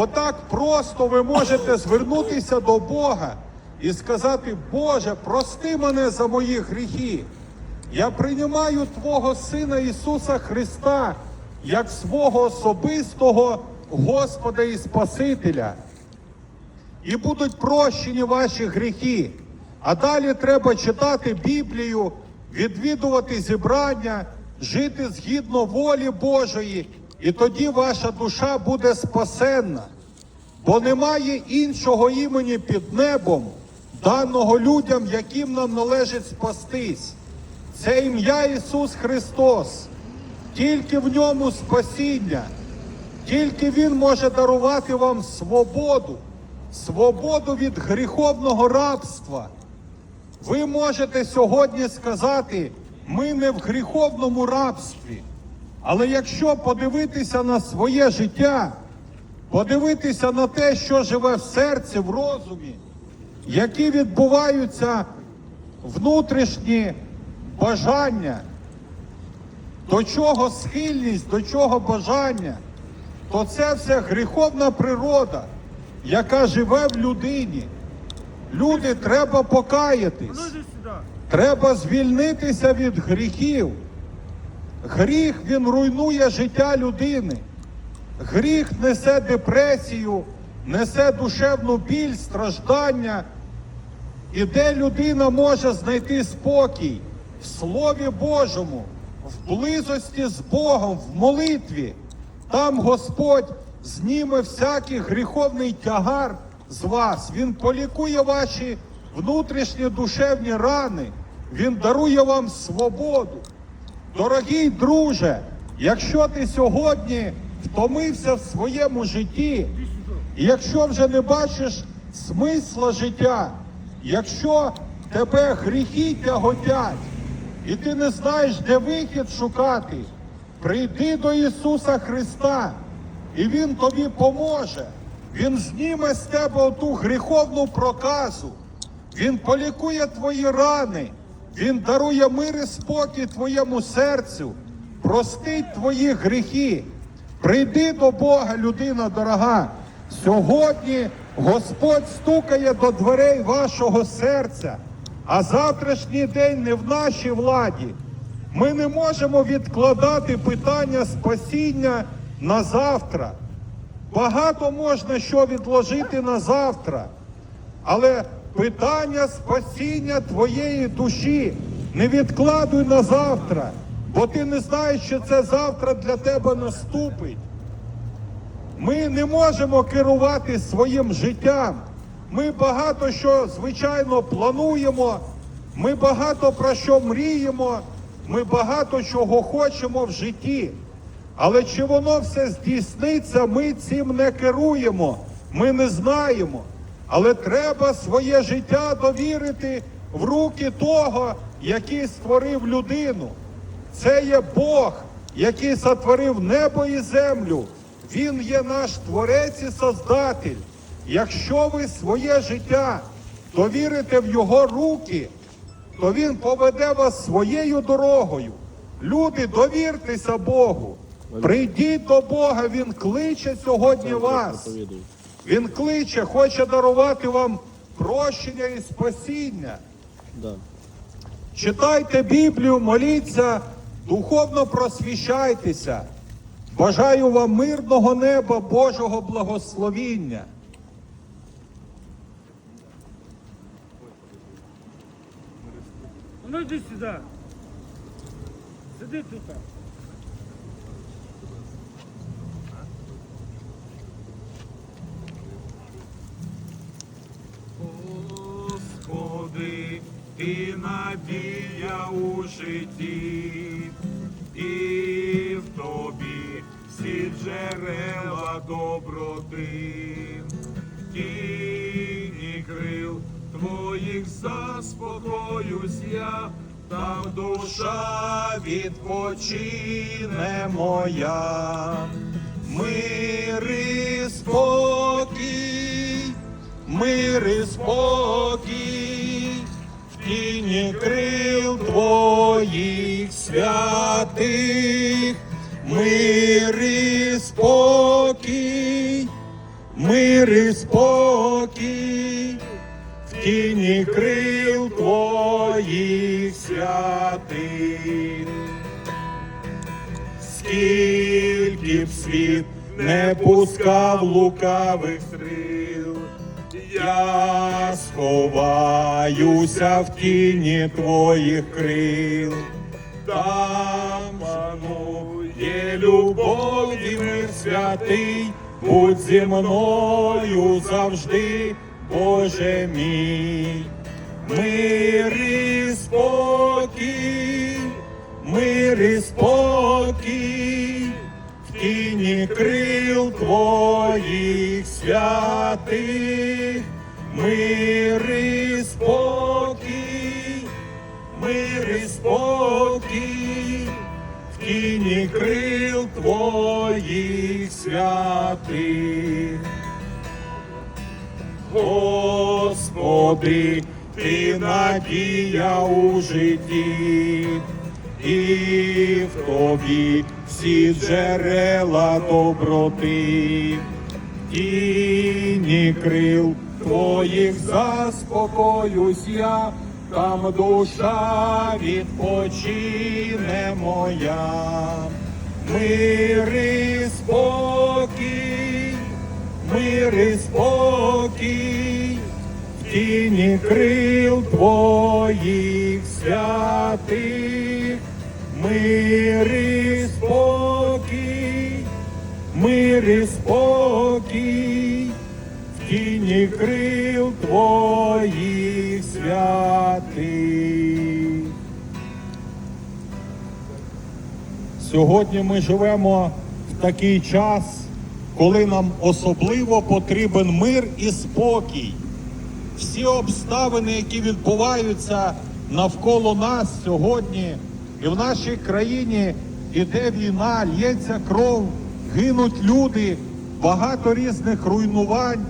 Отак просто ви можете звернутися до Бога і сказати, Боже, прости мене за мої гріхи. Я приймаю Твого Сина Ісуса Христа як свого особистого Господа і Спасителя. І будуть прощені ваші гріхи. А далі треба читати Біблію, відвідувати зібрання, жити згідно волі Божої, і тоді ваша душа буде спасенна. Бо немає іншого імені під небом, даного людям, яким нам належить спастись. Це ім'я Ісус Христос. Тільки в ньому спасіння, тільки Він може дарувати вам свободу, свободу від гріховного рабства. Ви можете сьогодні сказати, ми не в гріховному рабстві. Але якщо подивитися на своє життя, подивитися на те, що живе в серці, в розумі, які відбуваються внутрішні бажання, до чого схильність, до чого бажання, то це все гріховна природа, яка живе в людині. Люди, треба покаятись. Треба звільнитися від гріхів. Гріх він руйнує життя людини. Гріх несе депресію, несе душевну біль, страждання. І де людина може знайти спокій в Слові Божому, в близості з Богом, в молитві. Там Господь зніме всякий гріховний тягар з вас. Він полікує ваші внутрішні душевні рани. Він дарує вам свободу. Дорогий друже, якщо ти сьогодні втомився в своєму житті, і якщо вже не бачиш смисла життя, якщо тебе гріхи тяготять, і ти не знаєш, де вихід шукати, прийди до Ісуса Христа, і Він тобі поможе. Він зніме з тебе оту гріховну проказу. Він полікує твої рани, Він дарує мир і спокій твоєму серцю, простить твої гріхи. Прийди до Бога, людина дорога. Сьогодні Господь стукає до дверей вашого серця, а завтрашній день не в нашій владі. Ми не можемо відкладати питання спасіння на завтра. Багато можна що відложити на завтра. Але питання спасіння твоєї душі не відкладуй на завтра, бо ти не знаєш, що це завтра для тебе наступить. Ми не можемо керувати своїм життям. Ми багато що, звичайно, плануємо, ми багато про що мріємо, ми багато чого хочемо в житті. Але чи воно все здійсниться, ми цим не керуємо, ми не знаємо. Але треба своє життя довірити в руки того, який створив людину. Це є Бог, який сотворив небо і землю. Він є наш творець і создатель. Якщо ви своє життя довірите в його руки, то він поведе вас своєю дорогою. Люди, довіртеся Богу. Прийдіть до Бога, Він кличе сьогодні вас. Він кличе, хоче дарувати вам прощення і спасіння. Да. Читайте Біблію, моліться, духовно просвіщайтеся. Бажаю вам мирного неба, Божого благословіння. Ну иди сюда. Сиди тут. Господи, ти надія у житті, і в тобі всі джерела доброти, тіні крил твоїх заспокоюсь я, там душа відпочине моя, Мир і спокій, мир і спокій, крил твоїх святих, мир і спокій, мир і спокій, в тіні крил твоїх святих. Скільки б світ не пускав лукавих я сховаюся в тіні твоїх крил, там панує любов і мир святий, будь зі мною завжди, Боже мій, мир і спокій, мир і спокій, в тіні крил твоїх святих, мир і спокій, мир і спокій, в тіні крил твоїх святих. Господи, ти надія у житті, і в тобі всі джерела доброти, тіні крил твоїх заспокоюсь я, там душа відпочине моя, мир і спокій мир і спокій, в тіні крил твоїх святих, мир і спокій, мир і спокій, тіні крил твоїх святих. Сьогодні ми живемо в такий час, коли нам особливо потрібен мир і спокій. Всі обставини, які відбуваються навколо нас сьогодні, і в нашій країні іде війна, лється кров, гинуть люди, багато різних руйнувань,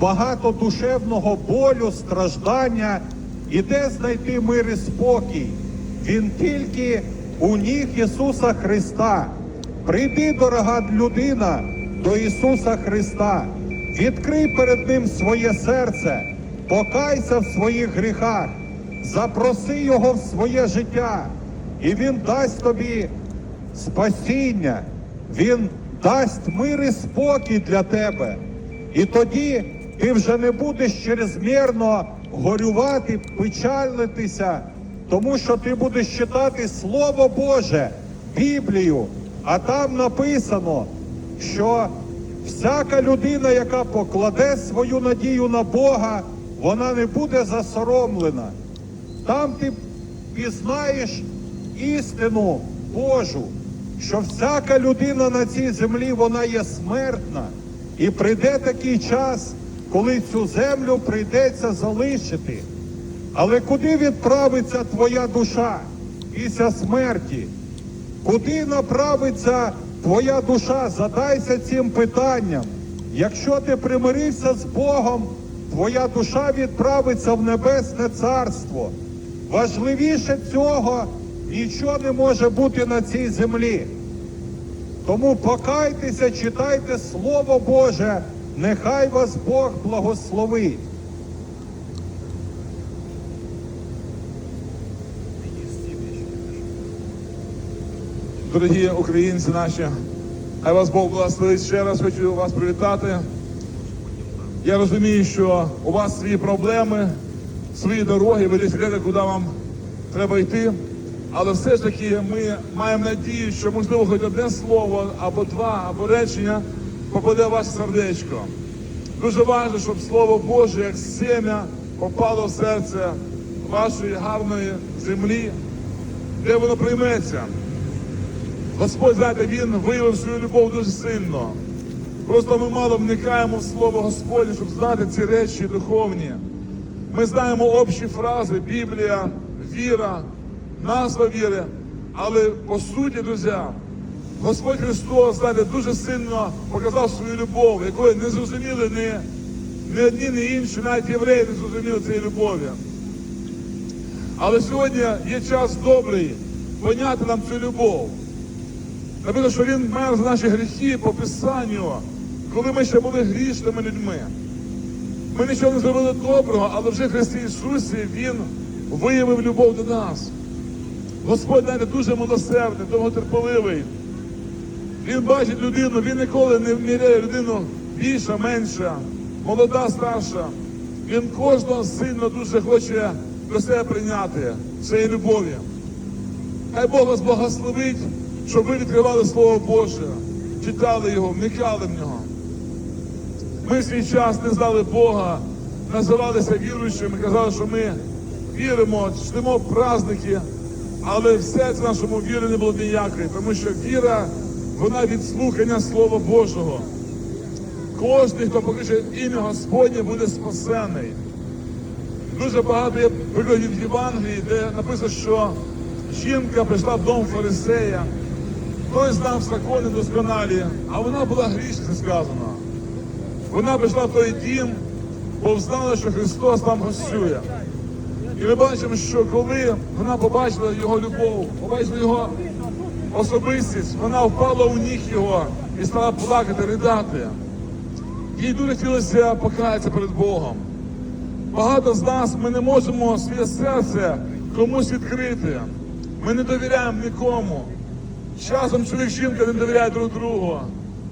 багато душевного болю, страждання. І де знайти мир і спокій? Він тільки у ніг Ісуса Христа. Прийди, дорога людина, до Ісуса Христа, відкрий перед Ним своє серце, покайся в своїх гріхах, запроси Його в своє життя, і Він дасть тобі спасіння, Він дасть мир і спокій для тебе. І тоді ти вже не будеш чрезмірно горювати, печалитися, тому що ти будеш читати Слово Боже, Біблію, а там написано, що всяка людина, яка покладе свою надію на Бога, вона не буде засоромлена. Там ти пізнаєш істину Божу, що всяка людина на цій землі вона є смертна, і прийде такий час, коли цю землю прийдеться залишити. Але куди відправиться твоя душа після смерті? Куди направиться твоя душа? Задайся цим питанням. Якщо ти примирився з Богом, твоя душа відправиться в небесне царство. Важливіше цього нічого не може бути на цій землі. Тому покайтеся, читайте Слово Боже, нехай вас Бог благословить. Дорогі українці наші, хай вас Бог благословить. Ще раз хочу вас привітати. Я розумію, що у вас свої проблеми, свої дороги, ви десь куди вам треба йти. Але все ж таки ми маємо надію, що можливо хоч одне слово або два, або речення попаде в ваше сердечко. Дуже важливо, щоб Слово Боже, як сем'я, попало в серце вашої гарної землі, де воно прийметься. Господь, знаєте, Він виявив свою любов дуже сильно. Просто ми мало вникаємо в Слово Господнє, щоб знати ці речі духовні. Ми знаємо общі фрази, Біблія, віра, назва віри. Але по суті, друзі, Господь Христос, знаєте, дуже сильно показав свою любов, якої не зрозуміли ні, ні одні, ні інші, навіть євреї не зрозуміли цієї любові. Але сьогодні є час добрий поняти нам цю любов. Написано, що він мер за наші гріхи по Писанню, коли ми ще були грішними людьми. Ми нічого не зробили доброго, але вже Христі Ісусі Він виявив любов до нас. Господь знаєте, дуже милосердний, довготерпеливий. Він бачить людину, він ніколи не вміряє людину більша, менша, молода, старша. Він кожного сильно дуже хоче до себе прийняти своєї любові. Хай Бог вас благословить, щоб ви відкривали Слово Боже, читали його, вникали в нього. Ми свій час не знали Бога, називалися віруючими, казали, що ми віримо, чтимо праздники, але в серці нашому віри не було ніякої, тому що віра, вона від слухання Слова Божого. Кожен, хто покаже ім'я Господнє, буде спасений. Дуже багато є прикладів в Євангелії, де написано, що жінка прийшла в дом фарисея, той знав закони досконалі, а вона була грішна, сказано. Вона прийшла в той дім, бо знала, що Христос там гостює. І ми бачимо, що коли вона побачила його любов, побачила його особистість, вона впала у ніг його і стала плакати, ридати. Їй дуже хотілося покаятися перед Богом. Багато з нас ми не можемо своє серце комусь відкрити. Ми не довіряємо нікому. Часом чоловік жінка не довіряє друг другу.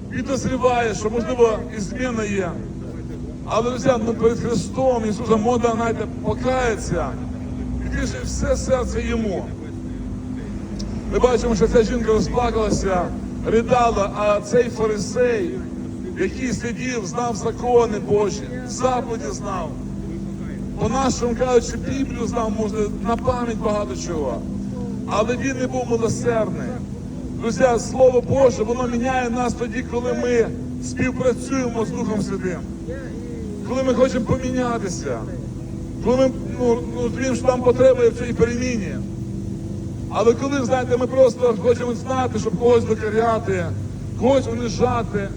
Підозріває, що можливо і зміна є. Але друзі, ну, перед Христом Ісусом можна знаєте, покаятися, відкривши все серце йому. Ми бачимо, що ця жінка розплакалася, ридала, а цей фарисей, який сидів, знав закони Божі, заповіді знав. По-нашому кажучи, Біблію знав, може, на пам'ять багато чого. Але він не був милосердний. Друзі, Слово Боже, воно міняє нас тоді, коли ми співпрацюємо з Духом Святим. Коли ми хочемо помінятися, коли ми ну, ну, що там потреба в цій переміні. Але коли, знаєте, ми просто хочемо знати, щоб когось докоряти, когось унижати,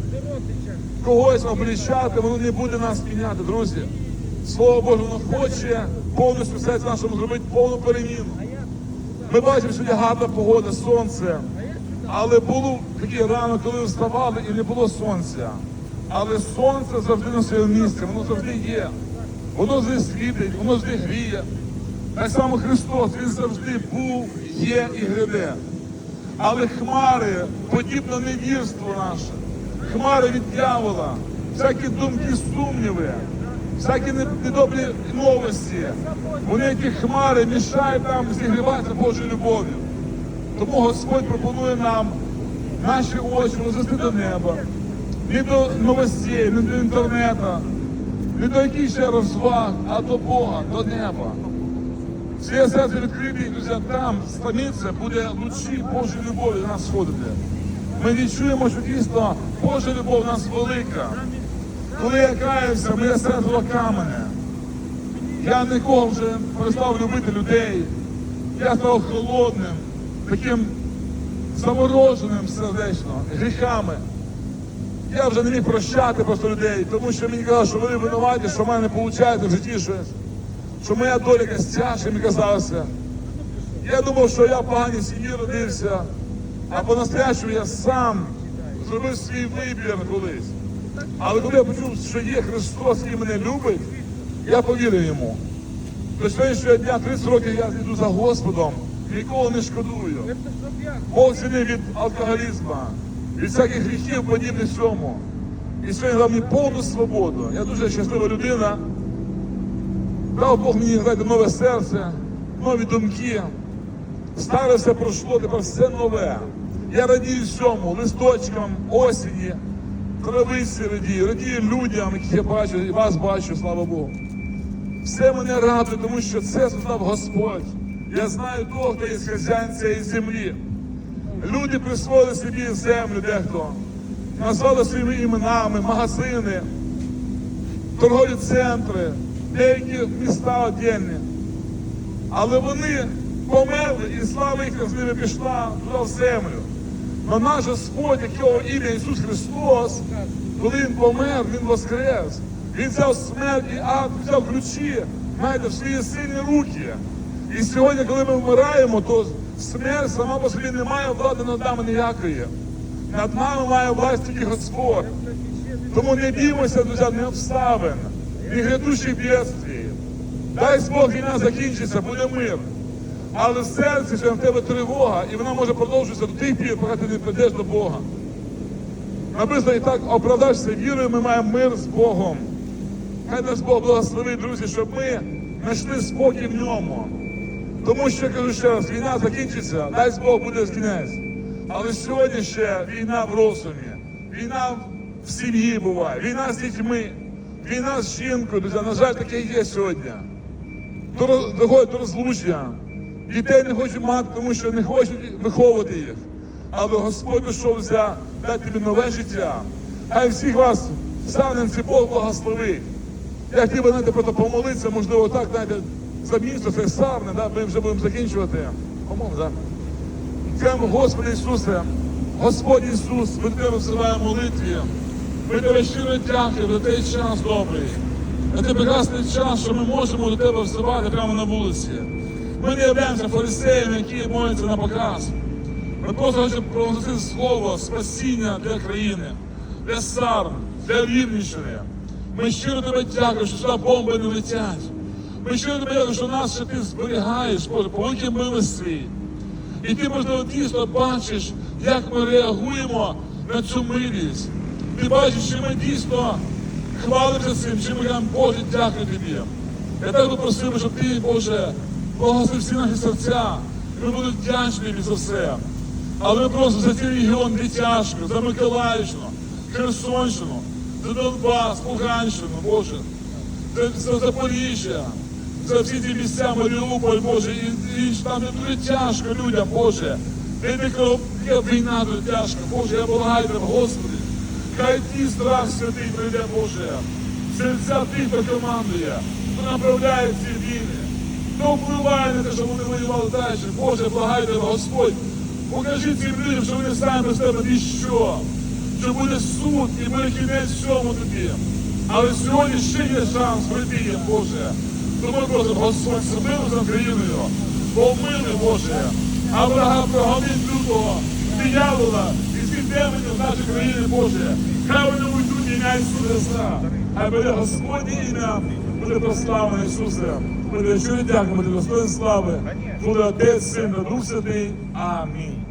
когось облічати, воно не буде нас міняти, друзі. Слово Боже, воно хоче повністю все це нашому зробити повну переміну. Ми бачимо, що є гарна погода, сонце. Але було такий ранок, коли вставали і не було сонця. Але сонце завжди на своєму місці, воно завжди є. Воно завжди світить, воно завжди гріє. Так само Христос, Він завжди був, є і гряде. Але хмари, подібно невірству наше, хмари від дьявола, всякі думки, сумніви, всякі недобрі новості, вони ті хмари мішають нам зігріватися Божою любов'ю. Тому Господь пропонує нам наші очі розвести до неба, не до новостей, не до інтернету, не до якихось ще розваг, а до Бога, до неба. Своє серце відкрите, і, друзі, там станиця буде лучі Божої любові до нас сходити. Ми відчуємо, що дійсно Божа любов в нас велика. Коли я каюся, моє серце камене. Я нікого вже перестав любити людей. Я став холодним, таким замороженим сердечно, гріхами. Я вже не міг прощати просто людей, тому що мені казали, що вони винуваті, що в мене не виходить в житті щось, що моя доля якась тяжка, мені казалося. Я думав, що я в сім'ї родився, а по-настоящему я сам зробив свій вибір колись. Але коли я почув, що є Христос, який мене любить, я повірив йому. До сьогоднішнього дня 30 років я йду за Господом, ніколи не шкодую. Бог звільнив від алкоголізму, від всяких гріхів подібних цьому. І сьогодні дав мені повну свободу. Я дуже щаслива людина. Дав Бог мені знаєте, нове серце, нові думки. Старе все пройшло, тепер все нове. Я радію всьому, листочкам, осені, травиці радію, радію людям, яких я бачу, і вас бачу, слава Богу. Все мене радує, тому що це создав Господь. Я знаю того, хто є хазяїн цієї землі. Люди присвоїли собі землю дехто, назвали своїми іменами, магазини, торгові центри, деякі міста віддільні. Але вони померли, і слава їх з ними пішла туди в землю. Но наш Господь, якого ім'я Ісус Христос, коли Він помер, Він воскрес. Він взяв смерть і ад, взяв ключі, знаєте, в свої сильні руки. І сьогодні, коли ми вмираємо, то смерть сама по собі не має влади над нами ніякої. Над нами має власть тільки Господь. Тому не біймося, друзі, не обставин, не грядущих бедствий. Дай Бог війна закінчиться, буде мир. Але в серці ще в тебе тривога, і вона може продовжуватися до тих пір, поки ти не прийдеш до Бога. Написано, і так оправдашся вірою, ми маємо мир з Богом. Хай нас Бог благословить, друзі, щоб ми знайшли спокій в ньому. Тому що я кажу ще раз, війна закінчиться, дай Бог буде кінець. Але сьогодні ще війна в розумі, війна в сім'ї буває, війна з дітьми, війна з жінкою, друзі. На жаль, таке є сьогодні. До Доходить до розлучення. Дітей не хочуть мати, тому що не хочуть виховувати їх. Але Господь пішов взяти дати тобі нове життя. Хай всіх вас станемці Бог благословить. Я хотів би знаєте, просто помолитися, можливо, так, знаєте, за місто, це сарне, да? ми вже будемо закінчувати. Помолимо, так? Скажемо, Господи Ісусе, Господь Ісус, ми тебе в молитві. Ми тебе щиро дякуємо за той час добрий. За той прекрасний час, що ми можемо до тебе взивати прямо на вулиці. Ми не являємося фарисеями, які моляться на показ. Ми просто хочемо проголосити слово спасіння для країни, для Сарн, для Рівненщини. Ми щиро тебе дякуємо, що сюди бомби не летять. Ми щиро тебе дякуємо, що нас ще ти зберігаєш, Боже, по великій милості. І ти, можливо, дійсно бачиш, як ми реагуємо на цю милість. Ти бачиш, що ми дійсно хвалимося цим, що ми кажемо, Боже, дякую тобі. Я би просив, щоб ти, Боже, благословив всі наші серця. Ми будемо вдячні за все. Але ми просто за цей регіон де тяжко, за Миколаївщину, Херсонщину, за Донбас, Луганщину, Боже, за, за Запоріжжя, за всі ці місця, Маріуполь, Боже, і, і там дуже тяжко людям, Боже. Де не війна дуже тяжко, Боже, я благаю тебе, Господи. Хай ті страх святий прийде, Боже. Серця тих, хто командує, хто направляє ці війни, хто впливає на те, щоб вони воювали далі. Боже, благаю тебе, Господь. Покажи цим людям, що вони самі без тебе ніщо. Що буде суд і буде кінець всьому тобі. Але сьогодні ще є шанс прийти Боже. Тому просимо, Господь, зробили за країною. Помили, Боже. Авраам прогонить лютого, диявола і всіх демонів нашої країни, Боже. Хай вони уйдуть ім'я Ісуса Христа. Хай буде Господнє ім'я, буде прославлено Ісусе. Ми тебе щиро дякуємо, ти слави. Буде Отець, Син Дух Святий. Амінь.